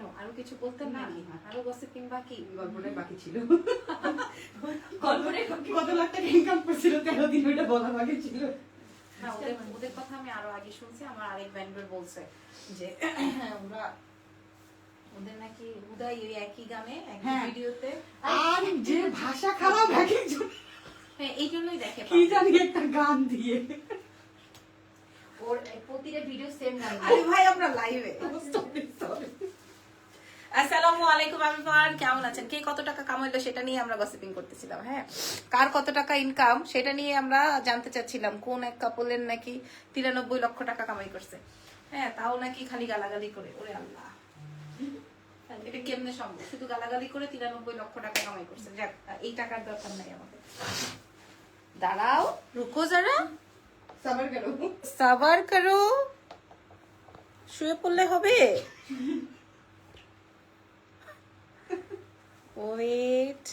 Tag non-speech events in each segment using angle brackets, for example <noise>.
কেন আরও কিছু বলতেন না, আরও গসিপিং বাকি গল্পটাই বাকি ছিল। গল্পটাই বাকি। কত লাখ টাকা ইনকাম করছিল তেরো দিন ওটা বলা বাকি ছিল। না ওদের ওদের কথা আমি আরও আগে শুনছি আমার আরেক ভেন্ডর বলছে যে ওরা ওদের নাকি উদয় ওই একই গানে একই হ্যাঁ। ভিডিওতে। আর যে ভাষা খারাপ এক একজন হ্যাঁ এই জন্যই দেখে কি জানি একটা গান দিয়ে। ওর প্রতিটা ভিডিও সেম গান আরে ভাই আমরা লাইভে. আসসালামু আলাইকুম কেমন আছেন? কে কত টাকা কামাইলো সেটা নিয়ে আমরা গসিপিং করতেছিলাম হ্যাঁ? কার কত টাকা ইনকাম সেটা নিয়ে আমরা জানতে চাচ্ছিলাম কোন এক কাপলের নাকি তিরানব্বই লক্ষ টাকা কামাই করছে। হ্যাঁ তাও নাকি খালি গালাগালি করে ওরে আল্লাহ। এটা কেমনে সম্ভব? শুধু গালাগালি করে তিরানব্বই লক্ষ টাকা কামাই করছে। যাক এই টাকার দরকার নাই আমাদের। দাঁড়াও রুকো যারা। সাবার করো। সাবার করো। শুয়ে পড়লে হবে? ওয়েট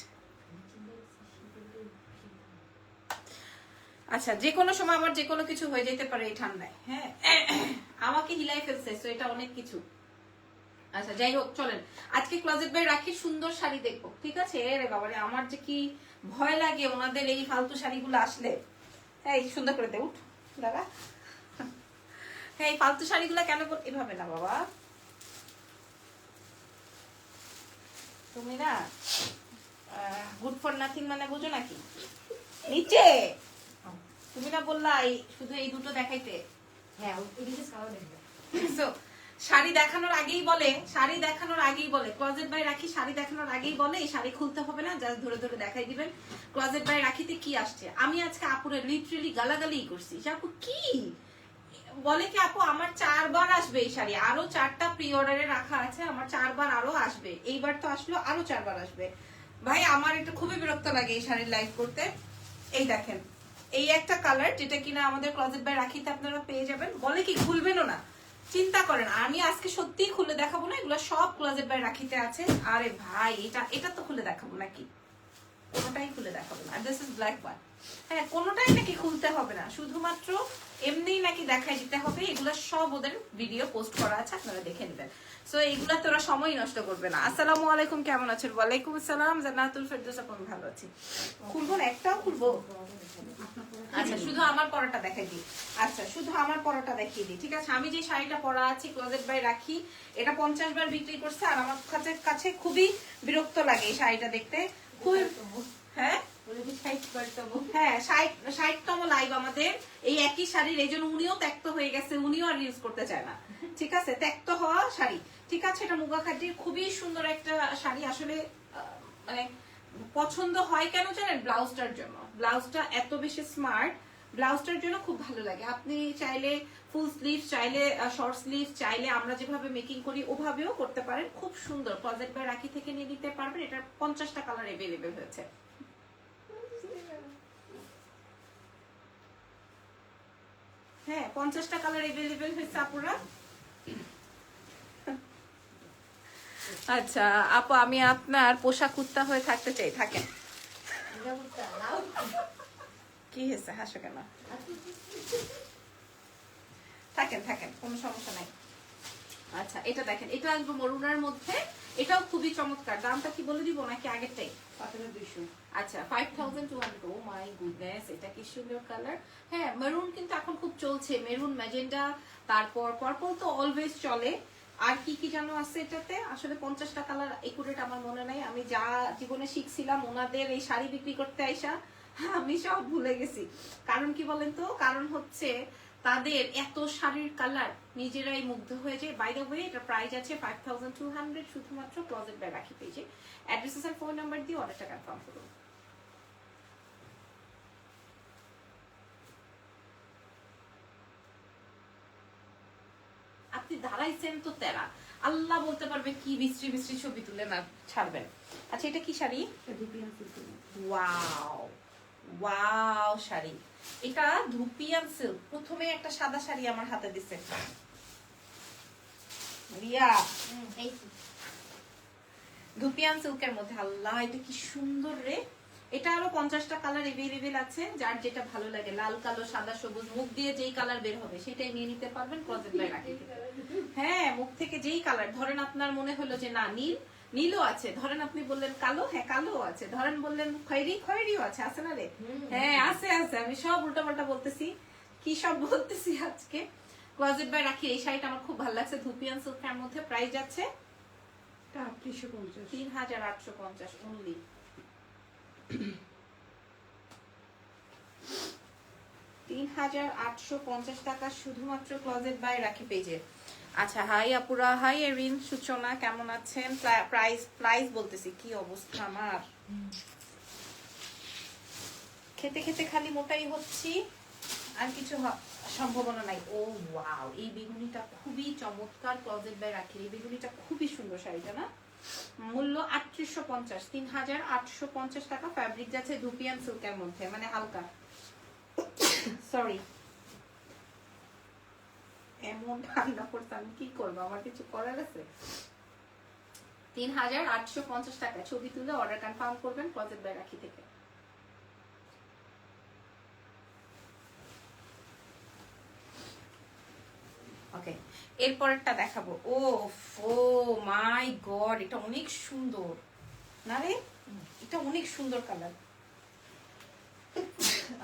আচ্ছা যে কোনো সময় আমার যে কোনো কিছু হয়ে যেতে পারে এই ঠান্ডায় হ্যাঁ? আমাকে হিলাই ফেলছে তো এটা অনেক কিছু। আচ্ছা যাই হোক, চলেন। আজকে ক্লোজেট বাই রাখি, সুন্দর শাড়ি দেখব, ঠিক আছে? রে বাবারে, আমার যে কি ভয় লাগে ওনাদের এই ফালতু শাড়িগুলো আসলে। হ্যাঁ সুন্দর করে দে, উঠ দাদা হ্যাঁ এই ফালতু শাড়িগুলো কেন এভাবে না, বাবা। তুমি না গুড ফর নাথিং মানে বুঝো নাকি? নিচে! তুমি না বললা এই শুধু এই দুটো দেখাইতে। হ্যাঁ শাড়ি দেখানোর আগেই বলে শাড়ি দেখানোর আগেই বলে। ক্লোজেট বাই রাখি শাড়ি দেখানোর আগেই বলে এই শাড়ি খুলতে হবে না জাস্ট ধরে ধরে দেখাই দিবেন। ক্লোজেট বাই রাখিতে কি আসছে? আমি আজকে আপুরে লিটারেলি গালাগালি করছি। আপু কি? বলে কি, আপু, আমার চারবার আসবে এই শাড়ি। আরও চারটা প্রি অর্ডারে রাখা আছে, আমার চারবার আরও আসবে। এইবার তো আসলো, আরও চারবার আসবে। ভাই, আমার এটা খুবই বিরক্ত লাগে এই শাড়ির লাইভ করতে। এই দেখেন, এই একটা কালার যেটা কিনা আমাদের ক্লোজেট বাই রাখিতে আপনারা পেয়ে যাবেন। বলে কি খুলবেনও না। চিন্তা করেন, আমি আজকে সত্যিই খুলে দেখাবো না, এগুলো সব ক্লোজেট বাই রাখিতে আছে। আরে ভাই, এটা এটা তো খুলে দেখাবো নাকি? কোনোটাই খুলে দেখাবো না। দিস ইজ ব্ল্যাক ওয়ান হ্যাঁ কোনোটাই নাকি খুলতে হবে না। শুধুমাত্র এমনিই নাকি দেখাই দিতে হবে। এগুলো সব ওদের ভিডিও পোস্ট করা আছে, আপনারা দেখে নেবেন। সো তোরা সময় নষ্ট করবে না। আসসালামু আলাইকুম, কেমন আছেন? ওয়ালাইকুম আসসালাম, জান্নাতুল ফেরদৌস আপু, আমি ভালো খুলবো না? একটাও খুলবো? আচ্ছা শুধু আমার পরাটা দেখাই দিই। আচ্ছা শুধু আমার পরাটা দেখিয়ে দিই, ঠিক আছে? আমি যে শাড়িটা পরা আছি ক্লোজেট বাই রাখি, এটা পঞ্চাশ বার বিক্রি করছে, আর আমার কাছে কাছে খুবই বিরক্ত লাগে এই শাড়িটা দেখতে। হ্যাঁ? হ্যাঁ ষাট ষাটতম লাইভ আমাদের। এই একই শাড়ির এই জন্য উনিও ত্যাক্ত হয়ে গেছে উনিও আর ইউজ করতে চায় না। ঠিক আছে? ত্যাক্ত হওয়া শাড়ি। ঠিক আছে এটা মুগা খাটির খুবই সুন্দর একটা শাড়ি। আসলে মানে পছন্দ হয় কেন জানেন? ব্লাউজটার জন্য। ব্লাউজটা এত বেশি স্মার্ট ব্লাউজটার জন্য খুব ভালো লাগে। আপনি চাইলে ফুল স্লিভ চাইলে শর্ট স্লিভ চাইলে আমরা যেভাবে মেকিং করি ওভাবেও করতে পারেন। খুব সুন্দর। ক্লোজেট বাই রাখি থেকে নিয়ে নিতে পারবেন। এটার পঞ্চাশটা কালার এভেলেবেল হয়েছে। হ্যাঁ পঞ্চাশটা কালার এভেলেবেল হয়েছে আপুরা। আচ্ছা আপু, আমি আপনার পোশাক কুত্তা হয়ে থাকতে চাই। থাকেন। কি হয়েছে? হাসো কেন? থাকেন থাকেন কোনো সমস্যা নাই। আচ্ছা এটা দেখেন এটা আসবে মরুনার মধ্যে এটাও খুবই চমৎকার। দামটা কি বলে দিব নাকি আগেরটাই? আচ্ছা five thousand two hundred oh my goodness এটা কি সুন্দর কালার হ্যাঁ মেরুন কিন্তু এখন খুব চলছে। মেরুন ম্যাজেন্ডা তারপর পার্পল তো অলওয়েজ চলে। আর কি কি যেন আছে এটাতে? আসলে পঞ্চাশটা কালার একুরেট আমার মনে নাই। আমি যা জীবনে শিখছিলাম ওনাদের এই শাড়ি বিক্রি করতে আইসা আমি সব ভুলে গেছি। কারণ কি বলেন তো? কারণ হচ্ছে তাদের এত শাড়ির কালার নিজেরাই মুগ্ধ হয়ে যায়। বাই দ্য ওয়ে এটা প্রাইস আছে ফাইভ থাউজেন্ড টু হান্ড্রেড শুধুমাত্র ক্লোজেট বাই রাখি পেয়েছে। অ্যাড্রেসেস আর ফোন নাম্বার দিয়ে অর্ডারটা কনফার্ম করুন। আপনি দাঁড়াইছেন তো তেরা। আল্লাহ বলতে পারবে কি বিশ্রী বিশ্রী ছবি তুলে না ছাড়বেন। আচ্ছা এটা কি শাড়ি? Wow wow sari. এটা ধুপিয়ান সিল্ক প্রথমে একটা সাদা শাড়ি আমার হাতে দিছে। রিয়া। ধুপিয়ান সিল্কের মধ্যে। আল্লাহ এটা কি সুন্দর রে। এটা আরও পঞ্চাশটা কালার এভেলেবেল আছে যার যেটা ভালো লাগে। লাল কালো সাদা সবুজ মুখ দিয়ে যেই কালার বের হবে সেটাই নিয়ে নিতে পারবেন ক্লোজেট <laughs> হ্যাঁ মুখ থেকে যেই কালার ধরেন আপনার মনে হলো যে না নীল নীলও আছে। ধরেন আপনি বললেন কালো হ্যাঁ কালো আছে। ধরেন বললেন খয়েরি খয়েরিও আছে আছে না রে? হ্যাঁ আছে আছে। আমি সব উল্টা পাল্টা বলতেছি। কি সব বলতেছি আজকে? ক্লোজেট বাই রাখি এই শাড়িটা আমার খুব ভালো লাগছে। ধুপিয়ান সিল্কের মধ্যে প্রাইস আছে তিন হাজার আটশো পঞ্চাশ অনলি তিন হাজার আটশো পঞ্চাশ টাকা শুধুমাত্র ক্লোজেট বাই রাখি পেজে আচ্ছা হাই আপুরা। হাই এরিন সূচনা, কেমন আছেন? প্রাইস প্রাইস বলতেছি, কি অবস্থা আমার? খেতে খেতে খালি মোটাই হচ্ছি, আর কিছু সম্ভাবনা নাই। ও ওয়াও এই বেগুনিটা খুবই চমৎকার ক্লোজেট বাই রাখি। এই বেগুনিটা খুবই সুন্দর শাড়িটা, না? মূল্য আটত্রিশশো পঞ্চাশ, তিন হাজার আটশো পঞ্চাশ টাকা। ফ্যাব্রিক যাচ্ছে ধুপিয়ান সিল্কের মধ্যে মানে হালকা। <coughs> সরি এমন ঠান্ডা পড়ছে আমি কি করব? আমার কিছু করার আছে? তিন হাজার আটশো পঞ্চাশ টাকা ছবি তুলে অর্ডার কনফার্ম করবেন ক্লোজেট বাই থেকে। ওকে এরপরেরটা দেখাবো। ও ও মাই গড এটা অনেক সুন্দর। না রে? এটা অনেক সুন্দর কালার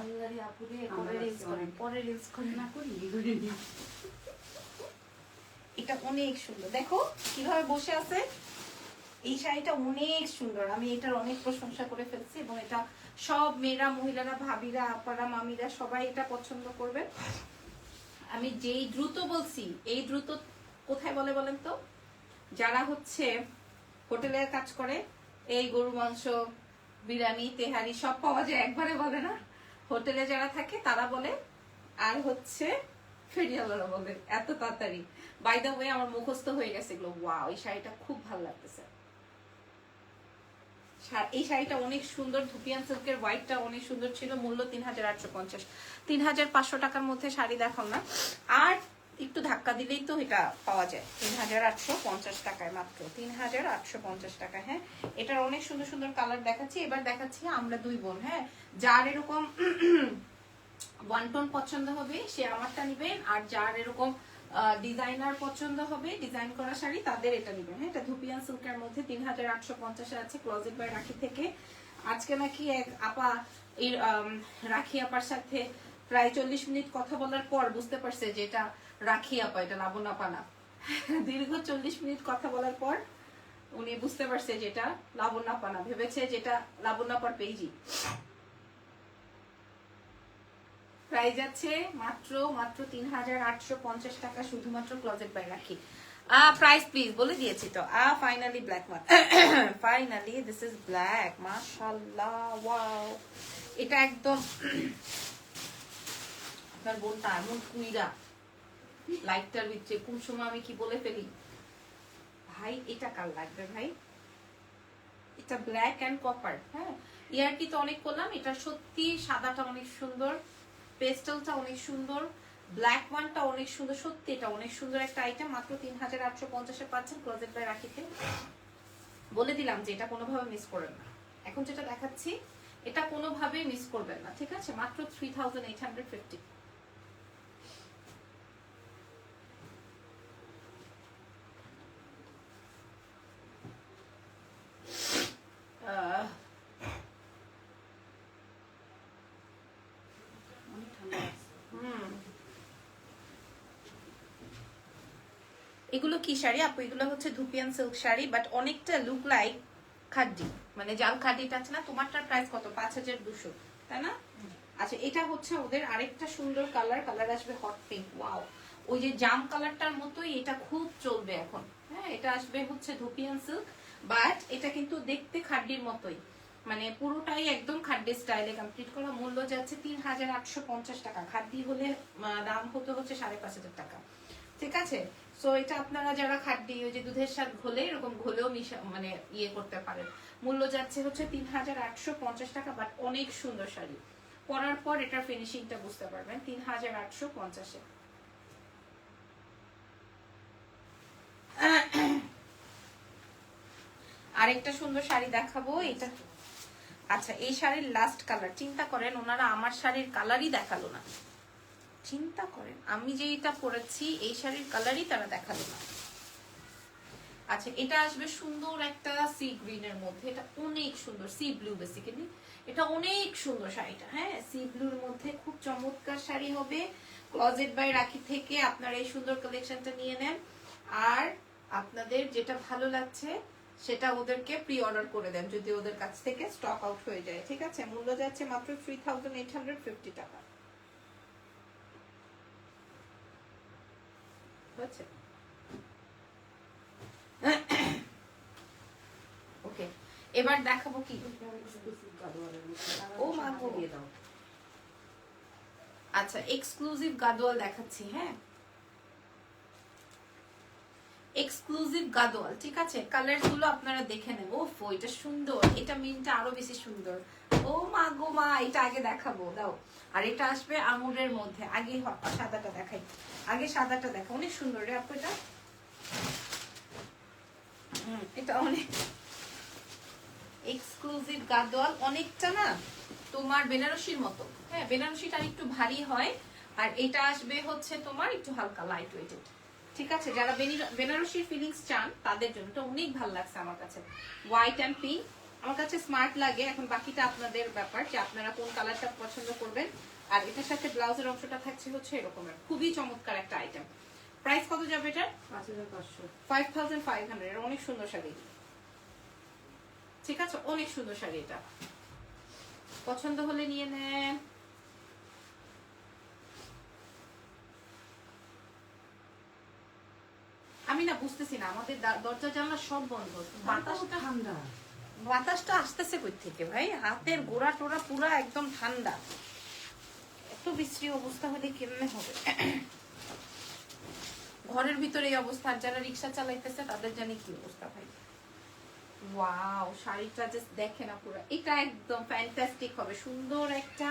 আল্লাহ রে আপুরে পরে রিলস করেন পরে রিলস করেন না করি। <laughs> এটা অনেক সুন্দর। দেখো কীভাবে বসে আছে। এই শাড়িটা অনেক সুন্দর। আমি এটার অনেক প্রশংসা করে ফেলছি এবং এটা সব মেয়েরা, মহিলারা, ভাবিরা, আপারা, মামিরা সবাই এটা পছন্দ করবে। আমি যেই দ্রুত বলছি, এই দ্রুত কোথায় বলে বলেন তো? যারা হচ্ছে হোটেলের কাজ করে, এই গরু, মাংস, বিরিয়ানি, তেহারি সব পাওয়া যায়। একবারে বলে না। হোটেলে যারা থাকে তারা বলে। আর হচ্ছে এত তাড়াতাড়ি। বাই দ্য ওয়ে আমার মুখস্থ হয়ে গেছে এগুলো। ওয়াও এই শাড়িটা খুব ভালো লাগতেছে। এই শাড়িটা অনেক সুন্দর। ধুপিয়ান সিল্কের হোয়াইটটা অনেক সুন্দর ছিল। মূল্য তিন হাজার আটশো পঞ্চাশ। তিন হাজার পাঁচশো টাকার মধ্যে শাড়ি দেখাও না। আর একটু ধাক্কা দিলেই তো এটা পাওয়া যায়। তিন হাজার আটশো পঞ্চাশ টাকায় মাত্র। তিন হাজার আটশো পঞ্চাশ টাকা হ্যাঁ। এটার অনেক সুন্দর সুন্দর কালার দেখাচ্ছি। এবার দেখাচ্ছি আমরা দুই বোন হ্যাঁ। যার এরকম ওয়ান টোন পছন্দ হবে, সে আমারটা নিবেন, আর যার এরকম ডিজাইনার পছন্দ হবে ডিজাইন করা শাড়ি, তাদের এটা নিবেন। হ্যাঁ এটা ধুপিয়ান সিল্কের মধ্যে তিন হাজার আটশো পঞ্চাশে আছে ক্লোজেট বাই রাখি থেকে। আজকে নাকি এক আপা রাখি আপার সাথে প্রায় চল্লিশ মিনিট কথা বলার পর বুঝতে পারছে যে এটা রাখি আপা, এটা লাবণ আপা না। দীর্ঘ চল্লিশ মিনিট কথা বলার পর উনি বুঝতে পারছে যেটা লাবণ্য আপা না। ভেবেছে যেটা লাবণ্য আপার পেজই। প্রাইস আছে মাত্র মাত্র তিন হাজার আটশো পঞ্চাশ টাকা শুধুমাত্র closet by Rakhi. Price please বলে দিয়েছি তো। আ finally black one finally this is black মাশাল্লাহ ওয়াও এটা একদম <coughs> আপনার বোনটা এমন কুইরা। লাইটটার ভিতরে কোন সময় আমি কি বলে ফেলি? ভাই, এটা কাল লাগবে ভাই? এটা ব্ল্যাক অ্যান্ড কপার হ্যাঁ? ইয়ারটি তো অনেক করলাম এটা সত্যি সাদাটা অনেক সুন্দর। পেস্টেলটা অনেক সুন্দর ব্ল্যাক ওয়ানটা অনেক সুন্দর, সত্যি এটা অনেক সুন্দর একটা আইটেম মাত্র তিন হাজার আটশো পঞ্চাশে পাচ্ছেন ক্লোজেট বাই রাখিতে। বলে দিলাম যে এটা কোনোভাবে মিস করেন না। এখন যেটা দেখাচ্ছি, এটা কোনোভাবেই মিস করবেন না, ঠিক আছে? মাত্র three thousand eight hundred fifty আহ অনেক ঠান্ডা আছে। হুম। এগুলো কি শাড়ি? আপু, এগুলো হচ্ছে ধুপিয়ান সিল্ক শাড়ি বাট অনেকটা লুক লাইক খাড্ডি মানে জাল খাড্ডিটা আছে না, তোমারটার প্রাইস কত? পাঁচ হাজার দুশো, তাই না? আচ্ছা এটা হচ্ছে ওদের আরেকটা সুন্দর কালার কালার আসবে হট পিঙ্ক ওয়াও ওই যে জাম কালারটার মতোই এটা খুব চলবে এখন। হ্যাঁ এটা আসবে হচ্ছে ধুপিয়ান সিল্ক বাট এটা কিন্তু দেখতে খাড্ডির মতোই। মানে পুরোটাই একদম খাদ্যের স্টাইলে কমপ্লিট করা। মূল্য যাচ্ছে তিন হাজার আটশো পঞ্চাশ টাকা। খাদ্যি হলে দাম হতে হচ্ছে সাড়ে পাঁচ হাজার টাকা। ঠিক আছে? সো এটা আপনারা যারা খাদ্যি ওই যে দুধের সাথে ঘোলে, এরকম ঘোলেও মানে ইয়ে করতে পারেন। মূল্য যাচ্ছে হচ্ছে তিন হাজার আটশো পঞ্চাশ টাকা বাট অনেক সুন্দর শাড়ি। পরার পর এটার ফিনিশিংটা বুঝতে পারবেন তিন হাজার আটশো পঞ্চাশে। আরেকটা সুন্দর শাড়ি দেখাবো, এটা আচ্ছা এই শাড়ির লাস্ট কালার চিন্তা করেন, ওনারা আমার শাড়ির কালারই দেখাল না। চিন্তা করেন, আমি যেটা পরেছি, এই শাড়ির কালারই তারা দেখাল না। আচ্ছা এটা আসবে সুন্দর একটা সি গ্রিনের মধ্যে, এটা অনেক সুন্দর সি ব্লু বেসিক্যালি এটা অনেক সুন্দর শাড়িটা হ্যাঁ? সি ব্লুর মধ্যে খুব চমৎকার শাড়ি হবে। ক্লজেট বাই রাখি থেকে আপনারা এই সুন্দর কালেকশনটা নিয়ে নেন। আর আপনাদের যেটা ভালো লাগছে, সেটা ওদেরকে প্রি অর্ডার করে দেন, যদি ওদের কাছ থেকে স্টক আউট হয়ে যায়, ঠিক আছে? মূল্য যাচ্ছে মাত্র three thousand eight hundred fifty টাকা। হচ্ছে? ওকে এবার দেখাবো কি? ও মা। দিয়ে দাও আচ্ছা এক্সক্লুসিভ গাদোয়াল দেখাচ্ছি হ্যাঁ? এক্সক্লুসিভ গাদোয়াল, ঠিক আছে? কালারগুলো আপনারা দেখে নেন। ও এটা সুন্দর। এটা মিনটা আরও বেশি সুন্দর। ও মা গো মা এটা আগে দেখাবো দাও। আর এটা আসবে আঙুরের মধ্যে। আগে সাদাটা দেখাই। আগে সাদাটা দেখা অনেক সুন্দর রে আপু এটা। হুম, এটা অনেক এক্সক্লুসিভ গাদোয়াল অনেকটা না তোমার বেনারসির মতো। হ্যাঁ বেনারসিটা একটু ভারী হয়। আর এটা আসবে হচ্ছে তোমার একটু হালকা লাইট ওয়েটেড ঠিক আছে? যারা বেনারসির ফিলিংস চান তাদের জন্য। এটা অনেক ভালো লাগছে আমার কাছে। হোয়াইট অ্যান্ড পিঙ্ক আমার কাছে স্মার্ট লাগে এখন বাকিটা আপনাদের ব্যাপার যে আপনারা কোন কালারটা পছন্দ করবেন। আর এটার সাথে ব্লাউজের অংশটা থাকছে হচ্ছে এরকমের খুবই চমৎকার একটা আইটেম প্রাইস কত যাবে এটার? ফাইভ থাউজেন্ড ফাইভ হান্ড্রেড অনেক সুন্দর শাড়ি। ঠিক আছে? অনেক সুন্দর শাড়ি এটা। পছন্দ হলে নিয়ে নেন। আমি না বুঝতেছি না আমাদের দরজা জানলা সব বন্ধ। বাতাসটা ঠান্ডা। বাতাসটা আসতেছে কই থেকে ভাই? হাতের গোড়া টোড়া পুরো একদম ঠান্ডা। এত বিশ্রী অবস্থা হলে কেমনে হবে? ঘরের ভিতরে এই অবস্থা যারা রিক্সা চালাইতেছে তাদের জানি কি অবস্থা ভাই। ওয়াও শাড়িটা জাস্ট দেখে না এটা একদম ফ্যান্টাস্টিক হবে। সুন্দর একটা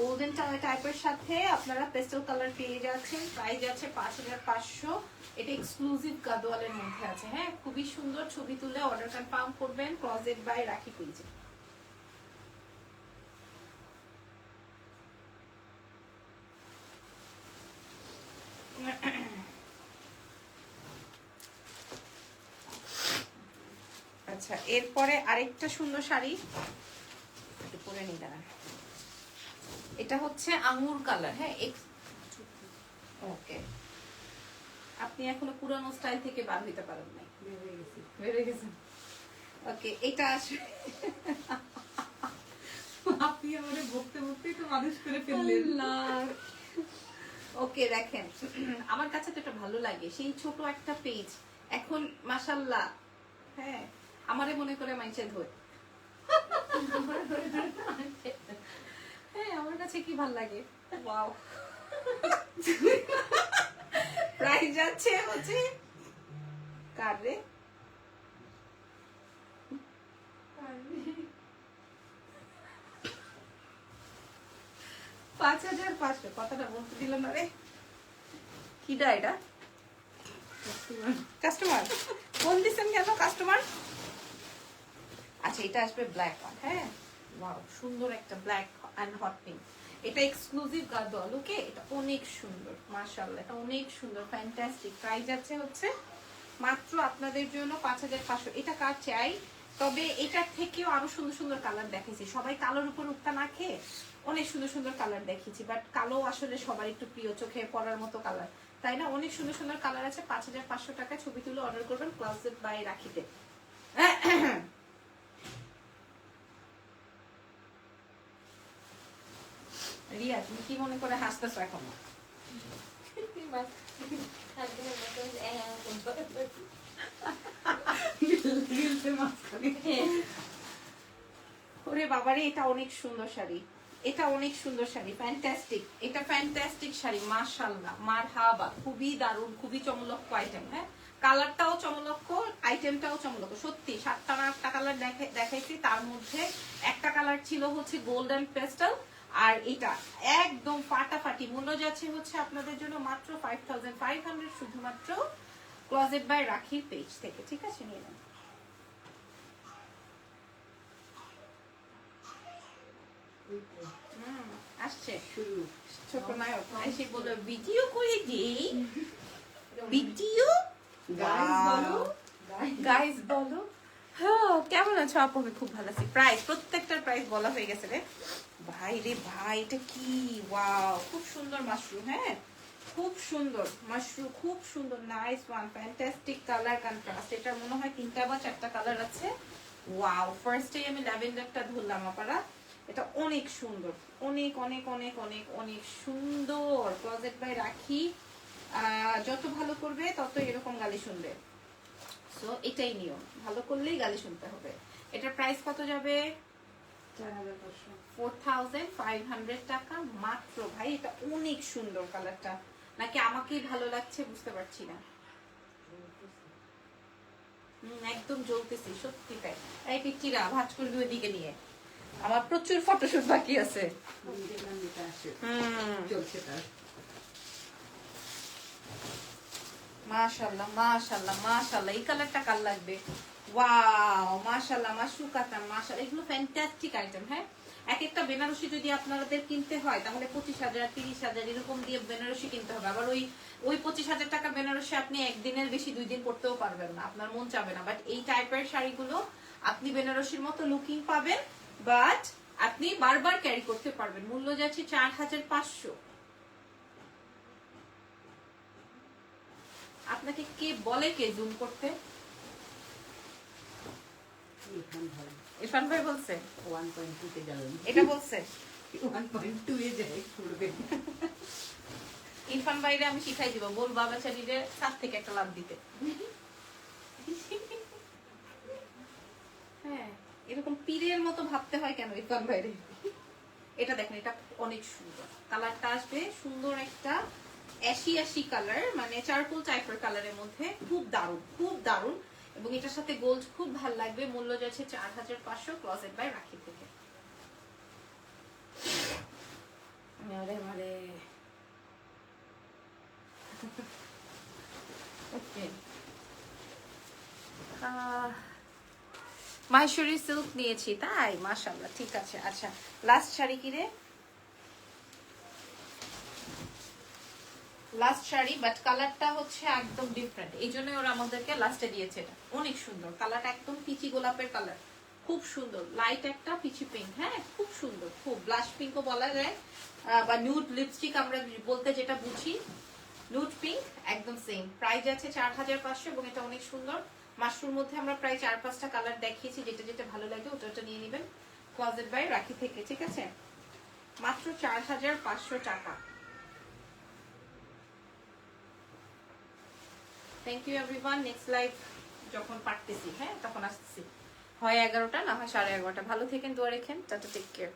গোল্ডেন টাইপের সাথে আপনারা পেস্টেল কালার পেয়ে যাচ্ছেন। প্রাইস আছে পাঁচ হাজার পাঁচশো। এটা এক্সক্লুসিভ গাদোয়ালের মধ্যে আছে হ্যাঁ? খুবই সুন্দর ছবি তুলে অর্ডার কনফার্ম করবেন। ক্লজেট বাই রাখি পেয়েছে আচ্ছা এরপরে আরেকটা সুন্দর শাড়ি। একটু পরে নিই দাঁড়ান। এটা হচ্ছে আঙুর কালার হ্যাঁ ওকে। আপনি এখনও পুরানো স্টাইল থেকে বার হইতে পারেন নাই। বেড়ে গেছেন ওকে এটা আপনি আমাদের ভক্তে ভক্তেই তো মানুষ করে ফেললেন। ওকে দেখেন আমার কাছে তো এটা ভালো লাগে। সেই ছোট একটা পেজ এখন মাসাল্লাহ হ্যাঁ। আমারে মনে করে মাইচে ধর হ্যাঁ আমার কাছে কি ভালো লাগে? ওয়াও। প্রাইস যাচ্ছে হচ্ছে কার রে? পাঁচ হাজার পাঁচশো কথাটা বলতে দিল না রে। কিডা এটা? কাস্টমার ফোন দিচ্ছেন কেন কাস্টমার আচ্ছা এটা আসবে ব্ল্যাক ওয়ান হ্যাঁ? সুন্দর একটা ব্ল্যাক অ্যান্ড হট পিঙ্ক এটা এক্সক্লুসিভ গাদোয়াল ওকে এটা অনেক সুন্দর, মাশাআল্লাহ, এটা অনেক সুন্দর ফ্যান্টাস্টিক প্রাইস আছে হচ্ছে মাত্র আপনাদের জন্য পাঁচ হাজার পাঁচশো। এটা কার চাই? তবে এটার থেকেও আরও সুন্দর সুন্দর কালার দেখেছি সবাই কালোর উপর উঠতা না খেয়ে অনেক সুন্দর সুন্দর কালার দেখেছি বাট কালো আসলে সবার একটু প্রিয়, চোখে পড়ার মতো কালার তাই না? অনেক সুন্দর সুন্দর কালার আছে, পাঁচ হাজার পাঁচশো টাকা ছবি তুলে অর্ডার করবেন ক্লাসেট বাই রাখিতে। রিয়া তুমি কি মনে করে হাসতেছো এখন? ওরে বাবারে, এটা অনেক সুন্দর শাড়ি। এটা অনেক সুন্দর শাড়ি ফ্যান্টাস্টিক এটা ফ্যান্টাস্টিক শাড়ি, মাশাআল্লাহ। মারহাবা খুবই দারুণ, খুবই চমলক্ষ আইটেম হ্যাঁ? কালারটাও চমলক্ষ আইটেমটাও চমলক্ষ। সত্যি, সাতটা আটটা কালার দেখাইছি, তার মধ্যে একটা কালার ছিল হচ্ছে গোল্ডেন পেস্টাল আর এটা একদম ফাটাফাটি মূল্য যাচ্ছে হচ্ছে আপনাদের জন্য মাত্র ফাইভ শুধুমাত্র ক্লজেট বাই রাখির পেজ থেকে ঠিক আছে? নিয়ে নেন। আসছে। ছোট নায়ক হ্যাঁ, <laughs> বলো? কেমন আছো? আপু আমি খুব ভালো আছি। প্রাইস, প্রত্যেকটার প্রাইস বলা হয়ে গেছে রে। ভাই রে ভাই, এটা কি? ওয়াও, খুব সুন্দর মাশরুম হ্যাঁ? খুব সুন্দর মাশরুম খুব সুন্দর nice one fantastic colour contrast এটার মনে হয় তিনটা বা চারটা কালার আছে। ওয়াও ফার্স্টে আমি ল্যাভেন্ডারটা ধরলাম আপারা। এটা অনেক সুন্দর, অনেক অনেক অনেক অনেক অনেক সুন্দর। ক্লোজেট বাই রাখি। যত ভালো করবে তত এরকম গালি শুনবে। সো এটাই নিয়ম। ভালো করলেই গালি শুনতে হবে। এটার প্রাইস কত যাবে? চার হাজার পাঁচশো ফোর থাউজেন্ড ফাইভ হান্ড্রেড টাকা। মাত্র ভাই এটা অনেক সুন্দর কালারটা নাকি আমাকেই ভালো লাগছে বুঝতে পারছি না। একদম জ্বলতেছি সত্যি তাই। এই পিচ্চিরা ভাজ করবি ওইদিকে নিয়ে। আমার প্রচুর ফটোশুট বাকি আছে। হুম। চলছে তার। মাশাল্লাহ মাশাল্লাহ মাশাল্লাহ এই কালারটা কাল লাগবে? ওয়াও মাশাল্লাহ মাশরুকাতা মাশাল্লাহ এগুলো ফ্যান্টাস্টিক আইটেম হ্যাঁ? এক একটা বেনারসি যদি আপনাদের কিনতে হয়, তাহলে পঁচিশ হাজার, তিরিশ হাজার এরকম দিয়ে বেনারসি কিনতে হবে। আবার ওই ওই পঁচিশ হাজার টাকা বেনারসি আপনি একদিনের বেশি দুই দিন পড়তেও পারবেন না। আপনার মন চাবে না। বাট এই টাইপের শাড়িগুলো আপনি বেনারসির মতো লুকিং পাবেন বাট আপনি বারবার ক্যারি করতে পারবেন। মূল্য যাচ্ছে চার হাজার পাঁচশো। আপনাকে কে বলে কে জুম করতে? ইরফান ভাই। বলছে। ওয়ান পয়েন্ট যাবেন। এটা বলছে। ওয়ান পয়েন্ট টু এ পড়বে ইরফান ভাইরে আমি শিখাই দিব বল বাবা সাত থেকে একটা লাভ দিতে। হ্যাঁ এরকম পীরের মতো ভাবতে হয় কেন ইরফান ভাইরে? এটা দেখেন এটা অনেক সুন্দর। কালারটা আসবে সুন্দর একটা অ্যাশি অ্যাশি কালার মানে চারকোল টাইপের কালারের মধ্যে। খুব দারুণ খুব দারুণ। এবং এটার সাথে গোল্ড খুব ভালো লাগবে। মূল্য যাচ্ছে চার হাজার পাঁচশো ক্লসেট বাই রাখি থেকে। আরে মারে ওকে মাহেশ্বরী সিল্ক নিয়েছি, তাই? মাশাল্লাহ ঠিক আছে। আচ্ছা লাস্ট শাড়ি কি রে? লাস্ট শাড়ি বাট কালারটা হচ্ছে একদম ডিফারেন্ট এই জন্য ওরা আমাদেরকে লাস্টে দিয়েছে এটা। অনেক সুন্দর। কালারটা একদম পিচি গোলাপের কালার খুব সুন্দর। লাইট একটা পিচি পিঙ্ক হ্যাঁ? খুব সুন্দর। খুব। ব্লাশ পিঙ্কও বলা যায়। বা নিউড লিপস্টিক আমরা বলতে যেটা বুঝি নুট পিঙ্ক একদম সেম প্রাইস আছে চার হাজার পাঁচশো এবং এটা অনেক সুন্দর। মাশরুর মধ্যে আমরা প্রায় চার পাঁচটা কালার দেখিয়েছি। যেটা যেটা ভালো লাগে ওটা ওটা নিয়ে নেবেন। ক্লোজেট বাই রাখি থেকে, ঠিক আছে? মাত্র চার হাজার পাঁচশো টাকা। Thank you everyone next live যখন পারতেছি হ্যাঁ তখন আসতেছি। হয় এগারোটা, না হয় সাড়ে এগারোটা। ভালো থেকেন, দোয়া রেখেন, টাটা টেক কেয়ার